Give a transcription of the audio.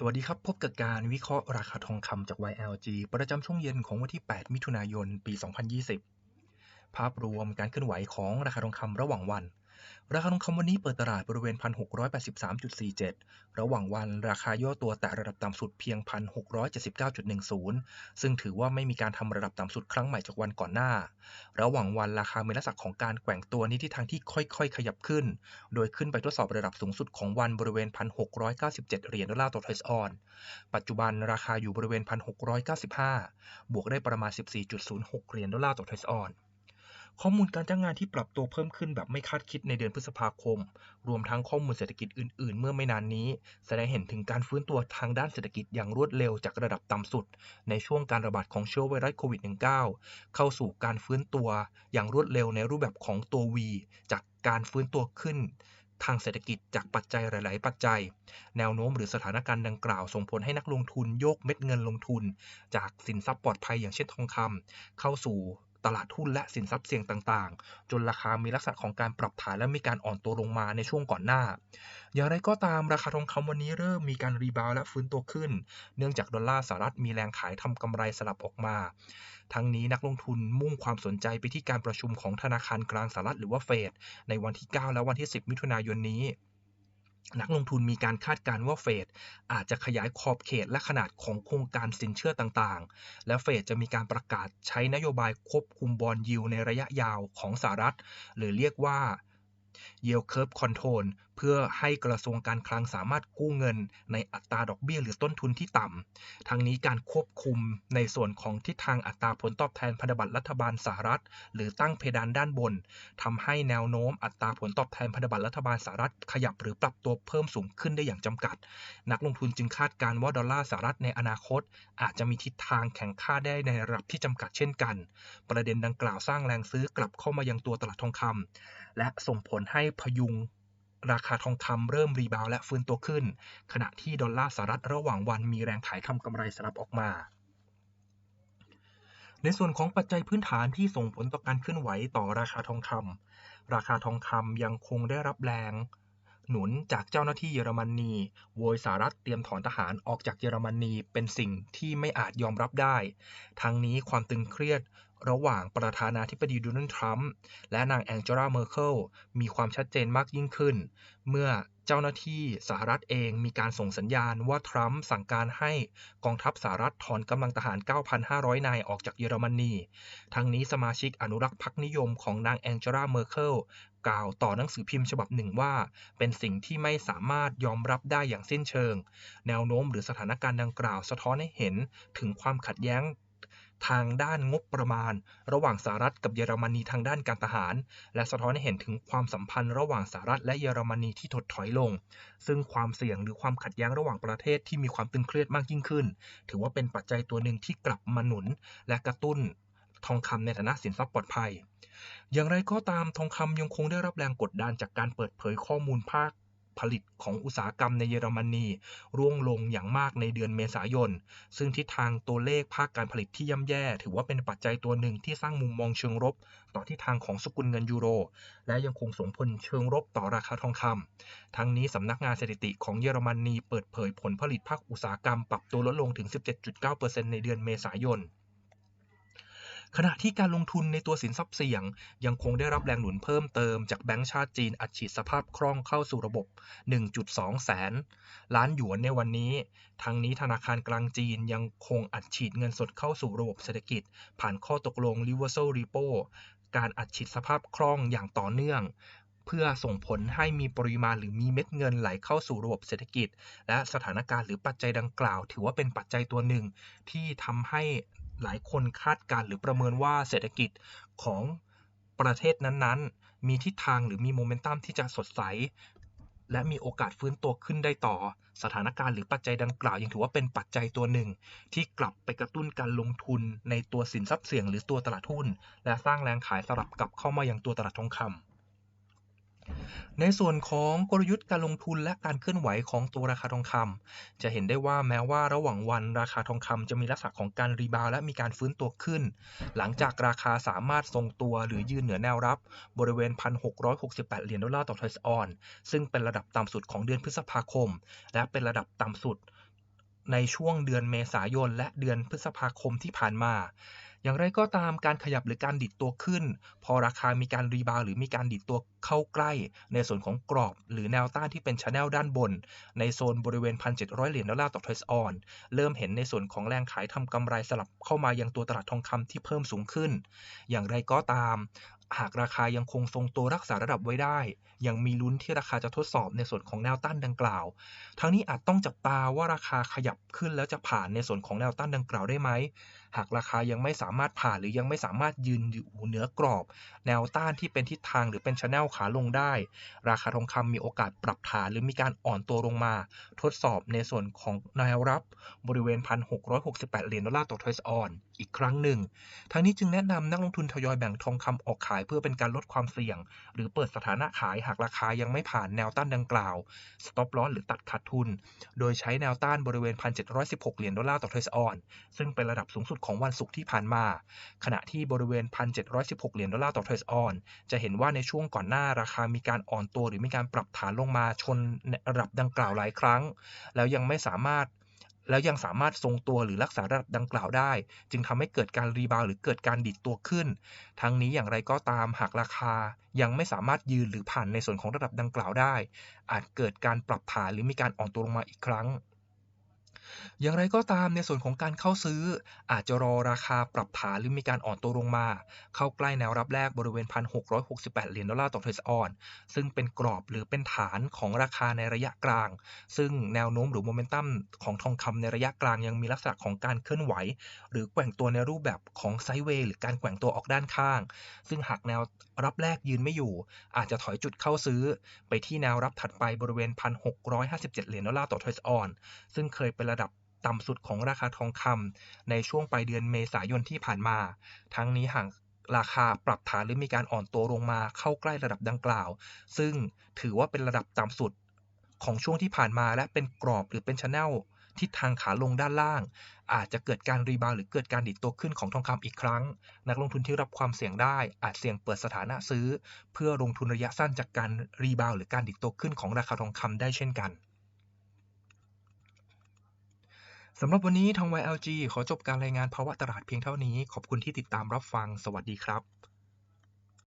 สวัสดีครับ พบกับการวิเคราะห์ราคาทองคำจาก YLG ประจำช่วงเย็นของวันที่ 8 มิถุนายน ปี 2020 ภาพรวมการเคลื่อนไหวของราคาทองคำระหว่างวัน ราคาทองคำวันนี้เปิดตลาดบริเวณ 1,683.47 ระหว่างวันราคาย่อตัวแตะระดับต่ำสุดเพียง 1,679.10 ซึ่งถือว่าไม่มีการทำระดับต่ำสุดครั้งใหม่จากวันก่อนหน้า ระหว่างวันราคามีลักษณะของการแกว่งตัวในทิศทางที่ค่อยๆ ขยับขึ้น โดยขึ้นไปทดสอบระดับสูงสุดของวันบริเวณ 1,697 เหรียญดอลลาร์ต่อทอยส์ออน ปัจจุบันราคาอยู่บริเวณ 1,695 บวกได้ประมาณ 14.06 เหรียญดอลลาร์ต่อทอยส์ออน ข้อมูลการจ้างงานที่ปรับตัวเพิ่มขึ้นแบบไม่คาดคิดในเดือนพฤษภาคม รวมทั้งข้อมูลเศรษฐกิจอื่นๆ เมื่อไม่นานนี้ แสดงเห็นถึงการฟื้นตัวทางด้านเศรษฐกิจอย่างรวดเร็วจากระดับต่ำสุด ในช่วงการระบาดของเชื้อไวรัสโควิด -19 เข้าสู่การฟื้นตัวอย่างรวดเร็วในรูปแบบของตัว V จากการฟื้นตัวขึ้นทางเศรษฐกิจจากปัจจัยหลาย ๆ ปัจจัย แนวโน้มหรือสถานการณ์ดังกล่าว ส่งผลให้นักลงทุนโยกเม็ดเงินลงทุน จากสินทรัพย์ปลอดภัยอย่างเช่นทองคำเข้าสู่ ตลาดหุ้นและสินทรัพย์เสี่ยงต่างๆ จนราคามีลักษณะของการปรับฐานและมีการอ่อนตัวลงมาในช่วงก่อนหน้า อย่างไรก็ตามราคาทองคำวันนี้เริ่มมีการรีบาวและฟื้นตัวขึ้น เนื่องจากดอลลาร์สหรัฐมีแรงขายทำกำไรสลับออกมา ทั้งนี้นักลงทุนมุ่งความสนใจไปที่การประชุมของธนาคารกลางสหรัฐหรือว่าเฟดในวันที่ 9 และวันที่ 10 มิถุนายนนี้ นักลงทุนมีการคาดการณ์ว่าเฟดอาจจะขยายขอบเขตและขนาดของโครงการสินเชื่อต่างๆ และเฟดจะมีการประกาศใช้นโยบายควบคุมบอลยิวในระยะยาวของสหรัฐ หรือเรียกว่า yield curve control เพื่อให้กระทรวงการคลังสามารถกู้เงินในอัตราดอกเบี้ยหรือต้นทุนที่ต่ำ ทั้งนี้การควบคุมในส่วนของทิศทางอัตราผลตอบแทนพันธบัตรรัฐบาลสหรัฐ หรือตั้งเพดานด้านบนทำให้แนวโน้มอัตราผลตอบแทนพันธบัตรรัฐบาลสหรัฐขยับหรือปรับตัวเพิ่มสูงขึ้นได้อย่างจำกัด นักลงทุนจึงคาดการว่าดอลลาร์สหรัฐในอนาคต อาจจะมีทิศทางแข่งค่าได้ในระดับที่จำกัดเช่นกัน ประเด็นดังกล่าวสร้างแรงซื้อกลับเข้ามายังตัวตลาดทองคำ และส่งผลให้พยุงราคาทองคำเริ่มรีบาวและฟื้นตัวขึ้น ขณะที่ดอลลาร์สหรัฐระหว่างวันมีแรงขายทำกำไรสลับออกมา ในส่วนของปัจจัยพื้นฐานที่ส่งผลต่อการเคลื่อนไหวต่อราคาทองคำราคาทองคำยังคงได้รับแรง หนุนจากเจ้าหน้าที่เยอรมนีโวยสหรัฐเตรียมถอนทหารออกจากเยอรมนีเป็นสิ่งที่ไม่อาจยอมรับได้ ทั้งนี้ความตึงเครียด ระหว่างประธานาธิบดีโดนัลด์ทรัมป์และนางแองเจลาเมอร์เคิลมีความชัดเจนมากยิ่งขึ้น เมื่อเจ้าหน้าที่สหรัฐเองมีการส่งสัญญาณว่าทรัมป์สั่งการให้กองทัพสหรัฐถอนกำลังทหาร 9,500 นายออกจากเยอรมนี ทั้งนี้สมาชิกอนุรักษ์พรรคนิยมของนางแองเจลาเมอร์เคิลกล่าวต่อหนังสือพิมพ์ฉบับหนึ่งว่า เป็นสิ่งที่ไม่สามารถยอมรับได้อย่างสิ้นเชิง แนวโน้มหรือสถานการณ์ดังกล่าวสะท้อนให้เห็นถึงความขัดแย้ง ทางด้านงบประมาณ ระหว่างสหรัฐกับเยอรมนีทางด้านการทหาร และสะท้อนให้เห็นถึงความสัมพันธ์ระหว่างสหรัฐและเยอรมนีที่ถดถอยลง ซึ่งความเสี่ยงหรือความขัดแย้งระหว่างประเทศที่มีความตึงเครียดมากยิ่งขึ้น ถือว่าเป็นปัจจัยตัวหนึ่งที่กลับมาหนุน และกระตุ้นทองคำในฐานะสินทรัพย์ปลอดภัย อย่างไรก็ตามทองคำยังคงได้รับแรงกดดันจากการเปิดเผยข้อมูลภาค ผลิตของอุตสาหกรรมในเยอรมนีร่วงลงอย่างมากในเดือนเมษายน ซึ่งทิศทางตัวเลขภาคการผลิตที่ย่ำแย่ ถือว่าเป็นปัจจัยตัวหนึ่งที่สร้างมุมมองเชิงลบ ต่อทิศทางของสกุลเงินยูโร และยังคงส่งผลเชิงลบต่อราคาทองคำทั้งนี้สำนักงานสถิติของเยอรมนีเปิดเผยผลผลิตภาคอุตสาหกรรมปรับตัวลดลงถึง 17.9%ในเดือนเมษายน ขณะที่การลงทุนในตัวสินทรัพย์เสี่ยง ยังคงได้รับแรงหนุนเพิ่มเติมจากแบงก์ชาติจีนอัดฉีดสภาพคล่องเข้าสู่ระบบ 1.2 แสน ล้านหยวนในวันนี้ ทั้งนี้ธนาคารกลางจีนยังคงอัดฉีดเงินสดเข้าสู่ระบบเศรษฐกิจ ผ่านข้อตกลง Reversal Repo การอัดฉีดสภาพคล่องอย่างต่อเนื่องเพื่อส่งผลให้มีปริมาณหรือมีเม็ดเงินไหลเข้าสู่ระบบเศรษฐกิจ และสถานการณ์หรือปัจจัยดังกล่าว ถือว่าเป็นปัจจัยตัวหนึ่งที่ทำให้ หลายคนคาดการหรือประเมินว่าเศรษฐกิจของประเทศนั้นๆ มีทิศทางหรือมีโมเมนตัมที่จะสดใส และมีโอกาสฟื้นตัวขึ้นได้ต่อ สถานการณ์หรือปัจจัยดังกล่าวยังถือว่าเป็นปัจจัยตัวหนึ่ง ที่กลับไปกระตุ้นการลงทุนในตัวสินทรัพย์เสี่ยงหรือตัวตลาดหุ้น และสร้างแรงขายสลับกลับเข้ามาอยังตัวตลาดทองคำ ในส่วนของกลยุทธ์การลงทุนและการเคลื่อนไหวของตัวราคาทองคำจะเห็นได้ว่าแม้ว่าระหว่างวันราคาทองคำจะมีลักษณะของการรีบาวและมีการฟื้นตัวขึ้น หลังจากราคาสามารถทรงตัวหรือยืนเหนือแนวรับ บริเวณ 1,668 เหรียญดอลลาร์ต่อทอยส์ออน ซึ่งเป็นระดับต่ำสุดของเดือนพฤษภาคม และเป็นระดับต่ำสุดในช่วงเดือนเมษายนและเดือนพฤษภาคมที่ผ่านมา อย่างไรก็ตามการขยับหรือการดิดตัวขึ้น พอราคามีการรีบาวหรือมีการดิดตัวเข้าใกล้ ในส่วนของกรอบ หรือแนวต้านที่เป็นชแนลด้านบน ในโซนบริเวณ 1,700 เหรียญดอลลาร์ต่อเทรซออน เริ่มเห็นในส่วนของแรงขายทำกำไรสลับเข้ามายังตัวตลาดทองคำที่เพิ่มสูงขึ้น อย่างไรก็ตามหากราคายังคงทรงตัวรักษาระดับไว้ได้ ยังมีลุ้นที่ราคาจะทดสอบในส่วนของแนวต้านดังกล่าว ทั้งนี้อาจต้องจับตาว่าราคาขยับขึ้นแล้วจะผ่านในส่วนของแนวต้านดังกล่าวได้ไหมหากราคายังไม่สามารถผ่านหรือยังไม่สามารถยืนอยู่เหนือกรอบ แนวต้านที่เป็นทิศทางหรือเป็นชแนลขาลงได้ ราคาทองคำมีโอกาสปรับฐานหรือมีการอ่อนตัวลงมา ทดสอบในส่วนของแนวรับบริเวณ 1,668 เหรียญดอลลาร์ต่อเทรซออนอีกครั้งหนึ่ง ทั้งนี้จึงแนะนำนักลงทุนทยอยแบ่งทองคำออกขายเพื่อเป็นการลดความเสี่ยง หรือเปิดสถานะขายหากราคายังไม่ผ่านแนวต้านดังกล่าว stop loss หรือตัดขาดทุน โดยใช้แนวต้านบริเวณ 1,716 เหรียญดอลลาร์ต่อเทรซออนซึ่งเป็นระดับสูงสุดของวันศุกร์ที่ผ่านมา ขณะที่บริเวณ 1,716 เหรียญดอลลาร์ต่อเทรซออน จะเห็นว่าในช่วงก่อนหน้าราคามีการอ่อนตัวหรือมีการปรับฐานลงมาชนระดับดังกล่าวหลายครั้ง แล้วยังไม่สามารถแล้วยังสามารถทรงตัวหรือรักษาระดับดังกล่าวได้ จึงทำให้เกิดการรีบาวหรือเกิดการดิดตัวขึ้น ทั้งนี้อย่างไรก็ตามหากราคายังไม่สามารถยืนหรือผ่านในส่วนของระดับดังกล่าวได้ อาจเกิดการปรับฐานหรือมีการอ่อนตัวลงมาอีกครั้ง อย่างไรก็ตามในส่วนของการเข้าซื้อ อาจจะรอราคาปรับฐานหรือมีการอ่อนตัวลงมา เข้าใกล้แนวรับแรกบริเวณ 1,668 เหรียญดอลลาร์ต่อเทรซออน ซึ่งเป็นกรอบหรือเป็นฐานของราคาในระยะกลาง ซึ่งแนวโน้มหรือโมเมนตัมของทองคำในระยะกลางยังมีลักษณะของการเคลื่อนไหว หรือแกว่งตัวในรูปแบบของไซด์เวย์หรือการแกว่งตัวออกด้านข้าง ซึ่งหากแนวรับแรกยืนไม่อยู่ อาจจะถอยจุดเข้าซื้อ ไปที่แนวรับถัดไปบริเวณ 1,657 เหรียญดอลลาร์ต่อเทรซออน ซึ่งเคยเป็นระดับต่ำสุดของราคาทองคำในช่วงปลายเดือนเมษายนที่ผ่านมา ทั้งนี้หากราคาปรับฐานหรือมีการอ่อนตัวลงมาเข้าใกล้ระดับดังกล่าว ซึ่งถือว่าเป็นระดับต่ำสุดของช่วงที่ผ่านมาและเป็นกรอบหรือเป็นชแนลทิศทางขาลงด้านล่าง อาจจะเกิดการรีบาวหรือเกิดการดิดตัวขึ้นของทองคำอีกครั้ง นักลงทุนที่รับความเสี่ยงได้ อาจเสี่ยงเปิดสถานะซื้อ เพื่อลงทุนระยะสั้นจากการรีบาวหรือการดิดตัวขึ้นของราคาทองคำได้เช่นกัน สำหรับวันนี้ทาง YLG ขอจบการรายงานภาวะตลาดเพียงเท่านี้ ขอบคุณที่ติดตามรับฟัง สวัสดีครับ